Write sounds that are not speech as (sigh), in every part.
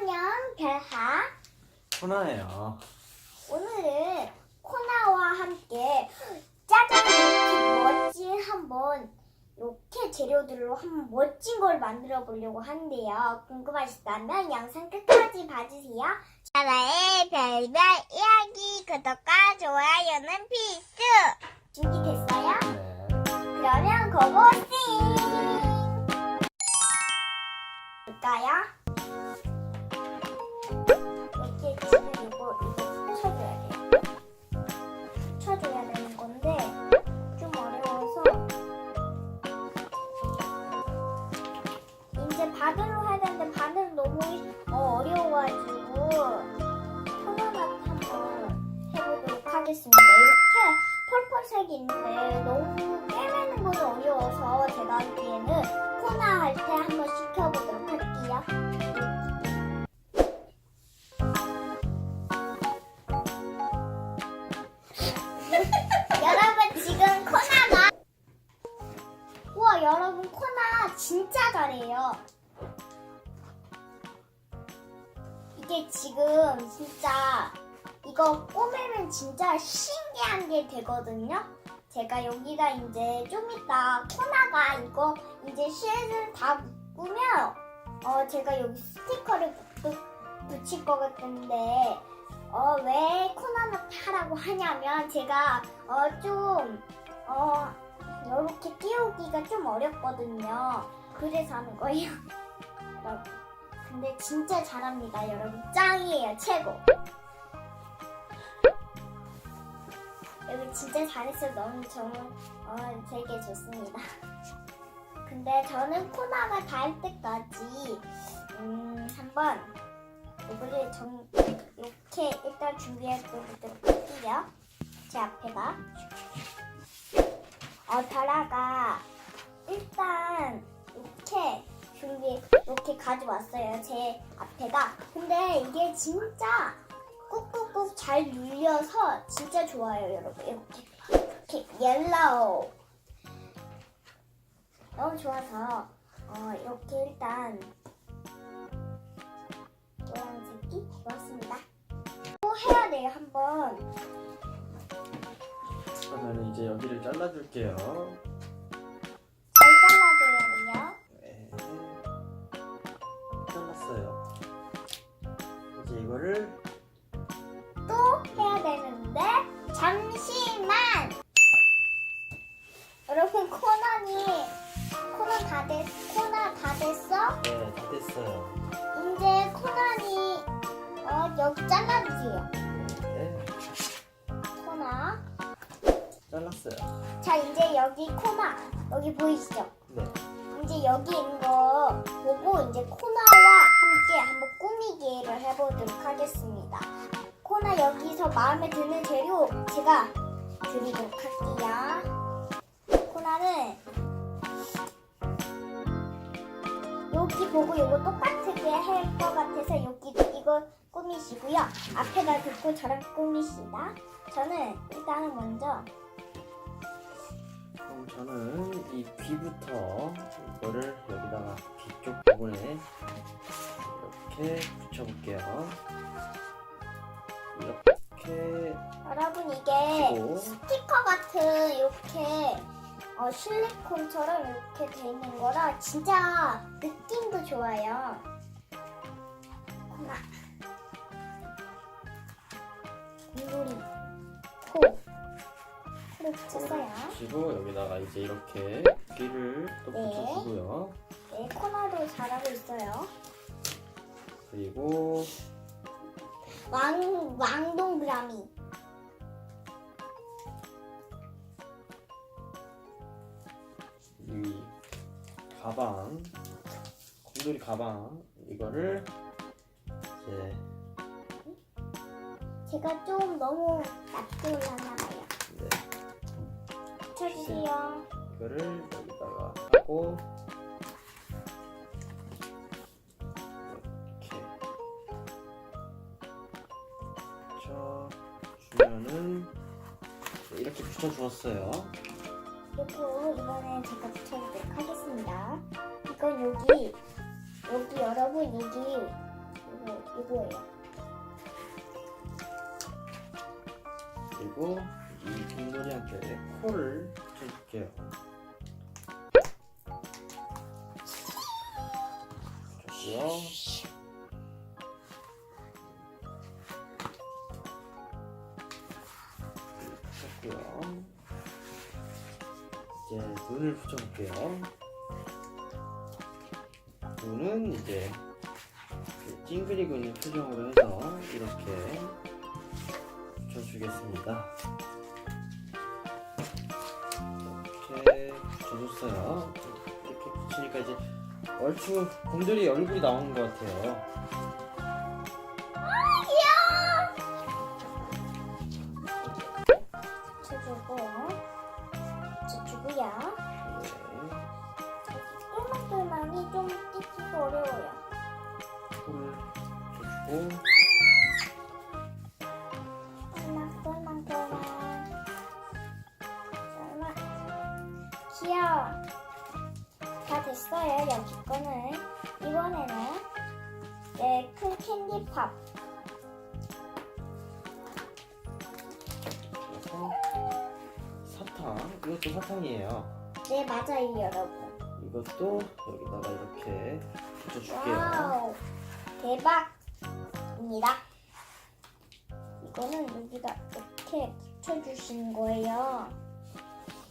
안녕, 별하. 코나예요. 오늘은 코나와 함께 짜잔 이렇게 멋진 한번 이렇게 재료들로 한번 멋진 걸 만들어 보려고 하는데요. 궁금하시다면 영상 끝까지 봐주세요. 나의 별별 이야기 구독과 좋아요는 필수. 준비됐어요? 네. 그러면 고고싱! 볼까요? (laughs) 여러분 지금 코나가 우와 여러분 코나 진짜 잘해요. 이게 지금 진짜 이거 꼬매면 진짜 신기한 게 되거든요. 제가 여기다 이제 좀 이따 코나가 이거 이제 실을 다 묶으면 어 제가 여기 스티커를 붙, 붙일 것 같은데 어 왜 코나나 타라고 하냐면 제가 어 좀 어 이렇게 띄우기가 좀 어렵거든요. 그래서 하는 거예요. (laughs) 근데 진짜 잘합니다, 여러분. 짱이에요, 최고. 여기 진짜 잘했어요. 너무 정말 어, 되게 좋습니다. (laughs) 근데 저는 코나가 닿을 때까지 음, 한번 이거를 정, 이렇게 일단 준비해 보도록 할게요. 제 앞에다. 어, 다라가 일단 이렇게 준비 이렇게 가져왔어요. 제 앞에다. 근데 이게 진짜 꾹꾹꾹 잘 눌려서 진짜 좋아요, 여러분. 이렇게 이렇게 옐로우 너무 좋아서 어, 이렇게 일단 노란색이 좋았습니다. 또 해야 돼요, 한번. 그러면 이제 여기를 잘라줄게요. 여기 잘라주세요 네, 코너 잘랐어요. 자 이제 여기 코너 여기 보이시죠? 네. 이제 여기 있는 거 보고 이제 코너와 함께 한번 꾸미기를 해보도록 하겠습니다. 코너 여기서 마음에 드는 재료 제가 드리도록 할게요. 코너는 여기 보고 이거 똑같게 할 것 같아서 여기 이거 꾸미시고요. 앞에다 듣고 저랑 꾸미시다. 저는 일단은 먼저 그럼 저는 이 귀부터 이거를 여기다가 귀쪽 부분에 이렇게 붙여볼게요. 이렇게 여러분 이게 그리고 스티커 같은 이렇게 어, 실리콘처럼 이렇게 돼 있는 거라 진짜 느낌도 좋아요. 하나, 물놀이, 코, 코를 붙였어요. 붙이고 여기다가 이제 이렇게 귀를 또 네. 붙여주고요. 네, 코너도 잘하고 있어요. 그리고 왕 왕동그라미. 이 가방 곰돌이 가방 이거를 이제 제가 좀 너무 낮게 올랐나 봐요. 네, 붙여주세요. 이거를 여기다가 하고 이렇게 붙여 주면은 네, 이렇게 붙여 주었어요. 그리고 이번엔 제가 붙여보도록 하겠습니다. 이건 여기 여기 여러분 여기 이거 누구예요? 그리고 이 곰돌이한테 코를 붙여줄게요. 좋고요. 붙였고요. 이제 눈을 붙여볼게요. 눈은 이제 그 찡그리고 있는 표정으로 해서 이렇게 붙여 주겠습니다. 이렇게 붙여줬어요. 이렇게 붙이니까 이제 얼추 곰돌이 얼굴이 나오는 것 같아요. 네 큰 캔디팝. 그래서 사탕. 이것도 사탕이에요. 네 맞아요 여러분. 이것도 여기다가 이렇게 붙여줄게요. 와우 대박입니다. 이거는 여기다 이렇게 붙여주시는 거예요.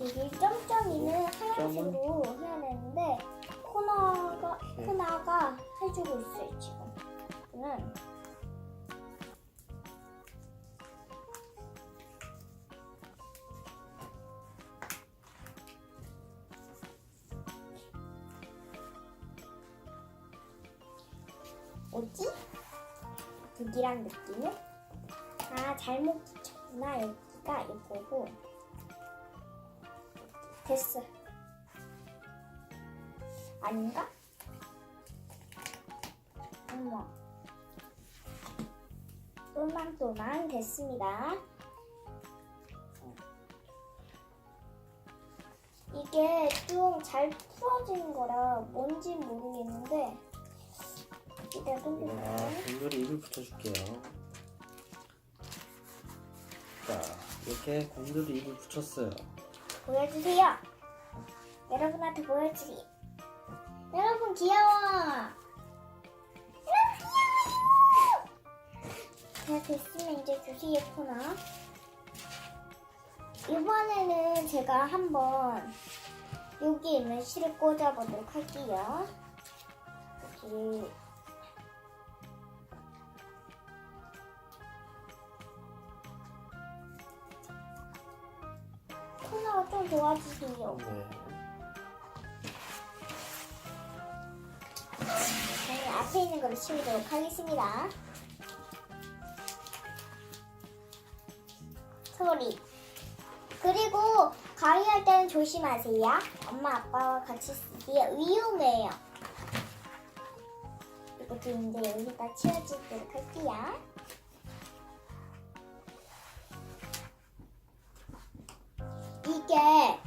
여기 점점이는 하얀색으로 해야 되는데 코너가 네. 코너가 해주고 있어요 지금 이거는 뭐지? 여기랑 느낌은? 아 잘못 붙였구나 여기가 이거고 됐어 아닌가? 어머 똘망똘망 됐습니다 이게 좀 잘 풀어진 거라 뭔지 모르겠는데 손질해 곰돌이 입을 붙여줄게요. 자, 이렇게 곰돌이 입을 붙였어요. 보여주세요. 여러분한테 보여주세요. 여러분 귀여워. 자 됐으면 이제 코너. 이번에는 제가 한번 여기 있는 실을 꽂아보도록 할게요. 여기 코너가 좀 도와주세요. 네. 앞에 있는 거를 치우도록 하겠습니다. 소리. 그리고 가위할 때는 조심하세요. 엄마 아빠와 같이 쓰기에 위험해요. 이것도 이제 여기다 치워주도록 할게요. 이게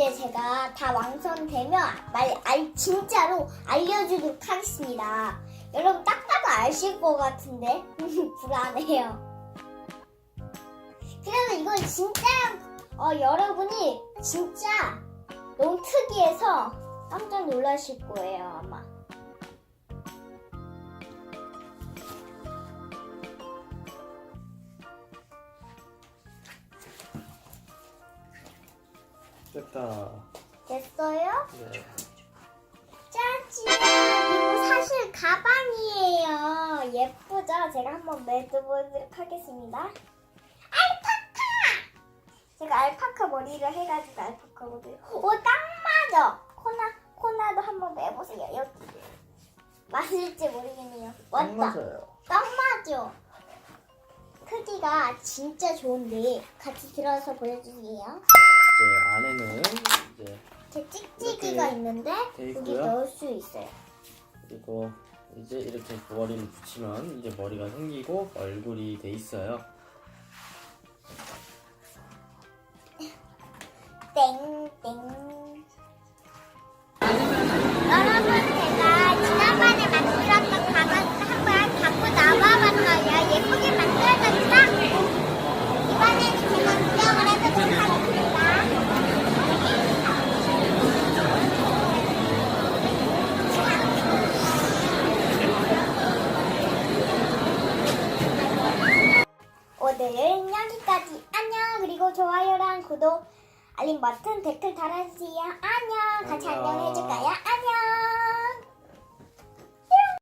이제 제가 다 완성되면 말, 알, 진짜로 알려주도록 하겠습니다. 여러분 딱 봐도 아실 것 같은데 (laughs) 불안해요. 그래서 이건 진짜 어, 여러분이 진짜 너무 특이해서 깜짝 놀라실 거예요 됐다. 됐어요? 네. 짜잔! 이거 사실 가방이에요. 예쁘죠? 제가 한번 매드보도록 하겠습니다. 알파카! 제가 알파카 머리를 해가지고 알파카 머리. 오, 딱 맞아! 코나, 코나도 한번 매보세요. 여기. 맞을지 모르겠네요. 딱 맞다. 맞아요. 딱 맞아. 크기가 진짜 좋은데 같이 들어서 보여주세요. 이제 안에는 이제 제 찍찍이가 이렇게 있는데 돼 여기 있고요. 넣을 수 있어요. 그리고 이제 이렇게 머리를 붙이면 이제 머리가 생기고 얼굴이 돼 있어요. 땡땡. 버튼, 댓글 달아주세요. 안녕. 같이 안녕. 해줄까요?